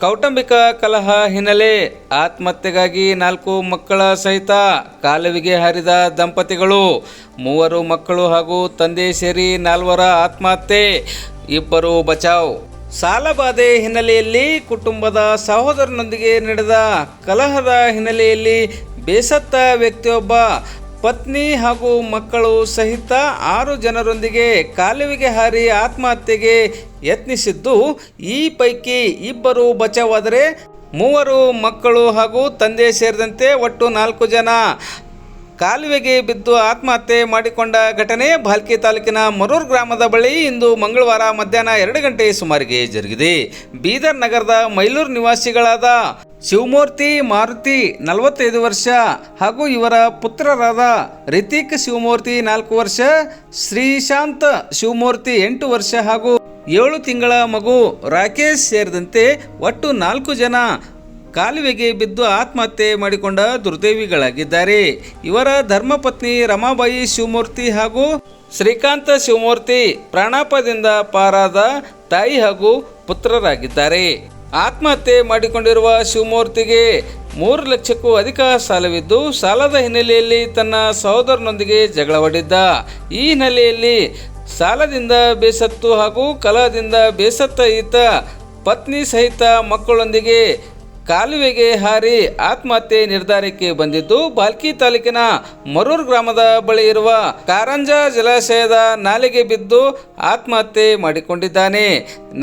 ಕೌಟುಂಬಿಕ ಕಲಹ ಹಿನ್ನೆಲೆ ಆತ್ಮಹತ್ಯೆಗಾಗಿ ನಾಲ್ಕು ಮಕ್ಕಳ ಸಹಿತ ಕಾಲುವಿಗೆ ಹರಿದ ದಂಪತಿಗಳು, ಮೂವರು ಮಕ್ಕಳು ಹಾಗೂ ತಂದೆ ಸೇರಿ ನಾಲ್ವರ ಆತ್ಮಹತ್ಯೆ. ಇಬ್ಬರು ಬಚಾವ್. ಸಾಲಬಾಧೆ ಹಿನ್ನೆಲೆಯಲ್ಲಿ ಕುಟುಂಬದ ಸಹೋದರನೊಂದಿಗೆ ನಡೆದ ಕಲಹದ ಹಿನ್ನೆಲೆಯಲ್ಲಿ ಬೇಸತ್ತ ವ್ಯಕ್ತಿಯೊಬ್ಬ ಪತ್ನಿ ಹಾಗೂ ಮಕ್ಕಳು ಸಹಿತ ಆರು ಜನರೊಂದಿಗೆ ಕಾಲುವೆಗೆ ಹಾರಿ ಆತ್ಮಹತ್ಯೆಗೆ ಯತ್ನಿಸಿದ್ದು, ಈ ಪೈಕಿ ಇಬ್ಬರು ಬಚಾವಾದರೆ ಮೂವರು ಮಕ್ಕಳು ಹಾಗೂ ತಂದೆ ಸೇರಿದಂತೆ ಒಟ್ಟು ನಾಲ್ಕು ಜನ. ಕಾಲುವೆಗೆ ಬಿದ್ದು ಆತ್ಮಹತ್ಯೆ ಮಾಡಿಕೊಂಡ ಘಟನೆ ಭಾಲ್ಕಿ ತಾಲೂಕಿನ ಮರೂರ್ ಗ್ರಾಮದ ಬಳಿ ಇಂದು ಮಂಗಳವಾರ ಮಧ್ಯಾಹ್ನ ಎರಡು ಗಂಟೆ ಸುಮಾರಿಗೆ ಜರುಗಿದೆ. ಬೀದರ್ ನಗರದ ಮೈಲೂರು ನಿವಾಸಿಗಳಾದ ಶಿವಮೂರ್ತಿ ಮಾರುತಿ ನಲವತ್ತೈದು ವರ್ಷ ಹಾಗೂ ಇವರ ಪುತ್ರರಾದ ರಿತಿಕ್ ಶಿವಮೂರ್ತಿ ನಾಲ್ಕು ವರ್ಷ, ಶ್ರೀಶಾಂತ್ ಶಿವಮೂರ್ತಿ ಎಂಟು ವರ್ಷ ಹಾಗೂ ಏಳು ತಿಂಗಳ ಮಗು ರಾಕೇಶ್ ಸೇರಿದಂತೆ ಒಟ್ಟು ನಾಲ್ಕು ಜನ ಕಾಲುವೆಗೆ ಬಿದ್ದು ಆತ್ಮಹತ್ಯೆ ಮಾಡಿಕೊಂಡ ದುರ್ದೈವಿಗಳಾಗಿದ್ದಾರೆ. ಇವರ ಧರ್ಮಪತ್ನಿ ರಮಾಬಾಯಿ ಶಿವಮೂರ್ತಿ ಹಾಗೂ ಶ್ರೀಕಾಂತ ಶಿವಮೂರ್ತಿ ಪ್ರಾಣಾಪದಿಂದ ಪಾರಾದ ತಾಯಿ ಹಾಗೂ ಪುತ್ರರಾಗಿದ್ದಾರೆ. ಆತ್ಮಹತ್ಯೆ ಮಾಡಿಕೊಂಡಿರುವ ಶಿವಮೂರ್ತಿಗೆ ಮೂರು ಲಕ್ಷಕ್ಕೂ ಅಧಿಕ ಸಾಲವಿದ್ದು ಸಾಲದ ಹಿನ್ನೆಲೆಯಲ್ಲಿ ತನ್ನ ಸಹೋದರನೊಂದಿಗೆ ಜಗಳವಾಡಿದ್ದ. ಈ ಹಿನ್ನೆಲೆಯಲ್ಲಿ ಸಾಲದಿಂದ ಬೇಸತ್ತು ಹಾಗೂ ಕಲಹದಿಂದ ಬೇಸತ್ತ ಈತ ಪತ್ನಿ ಸಹಿತ ಮಕ್ಕಳೊಂದಿಗೆ ಕಾಲುವೆಗೆ ಹಾರಿ ಆತ್ಮಹತ್ಯೆ ನಿರ್ಧಾರಕ್ಕೆ ಬಂದಿದ್ದು ಬಾಲ್ಕಿ ತಾಲೂಕಿನ ಮರೂರ್ ಗ್ರಾಮದ ಬಳಿ ಇರುವ ಕಾರಂಜ ಜಲಾಶಯದ ನಾಲೆಗೆ ಬಿದ್ದು ಆತ್ಮಹತ್ಯೆ ಮಾಡಿಕೊಂಡಿದ್ದಾನೆ.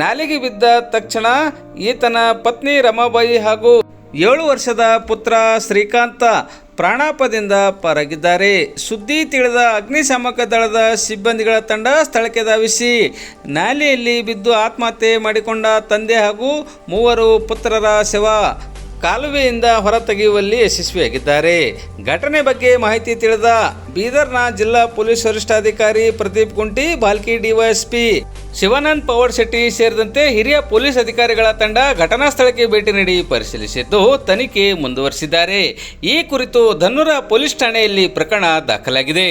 ನಾಲೆಗೆ ಬಿದ್ದ ತಕ್ಷಣ ಈತನ ಪತ್ನಿ ರಮಾಬಾಯಿ ಹಾಗೂ ಏಳು ವರ್ಷದ ಪುತ್ರ ಶ್ರೀಕಾಂತ ಪ್ರಾಣಾಪದಿಂದ ಪರಗಿದ್ದಾರೆ. ಸುದ್ದಿ ತಿಳಿದ ಅಗ್ನಿಶಾಮಕ ದಳದ ಸಿಬ್ಬಂದಿಗಳ ತಂಡ ಸ್ಥಳಕ್ಕೆ ಧಾವಿಸಿ ನಾಲೆಯಲ್ಲಿ ಬಿದ್ದು ಆತ್ಮಹತ್ಯೆ ಮಾಡಿಕೊಂಡ ತಂದೆ ಹಾಗೂ ಮೂವರು ಪುತ್ರರ ಶವ ಕಾಲುವೆಯಿಂದ ಹೊರತೆಗೆಯುವಲ್ಲಿ ಯಶಸ್ವಿಯಾಗಿದ್ದಾರೆ. ಘಟನೆ ಬಗ್ಗೆ ಮಾಹಿತಿ ತಿಳಿದ ಬೀದರ್ನ ಜಿಲ್ಲಾ ಪೊಲೀಸ್ ವರಿಷ್ಠಾಧಿಕಾರಿ ಪ್ರದೀಪ್ ಕುಂಟಿ ಬಾಲ್ಕಿ ಡಿವೈಎಸ್ಪಿ ಶಿವಾನಂದ್ ಪವರ್ ಶೆಟ್ಟಿ ಸೇರಿದಂತೆ ಹಿರಿಯ ಪೊಲೀಸ್ ಅಧಿಕಾರಿಗಳ ತಂಡ ಘಟನಾ ಸ್ಥಳಕ್ಕೆ ಭೇಟಿ ನೀಡಿ ಪರಿಶೀಲಿಸಿದ್ದು ತನಿಖೆ ಮುಂದುವರಿಸಿದ್ದಾರೆ. ಈ ಕುರಿತು ಧನ್ನೂರ ಪೊಲೀಸ್ ಠಾಣೆಯಲ್ಲಿ ಪ್ರಕರಣ ದಾಖಲಾಗಿದೆ.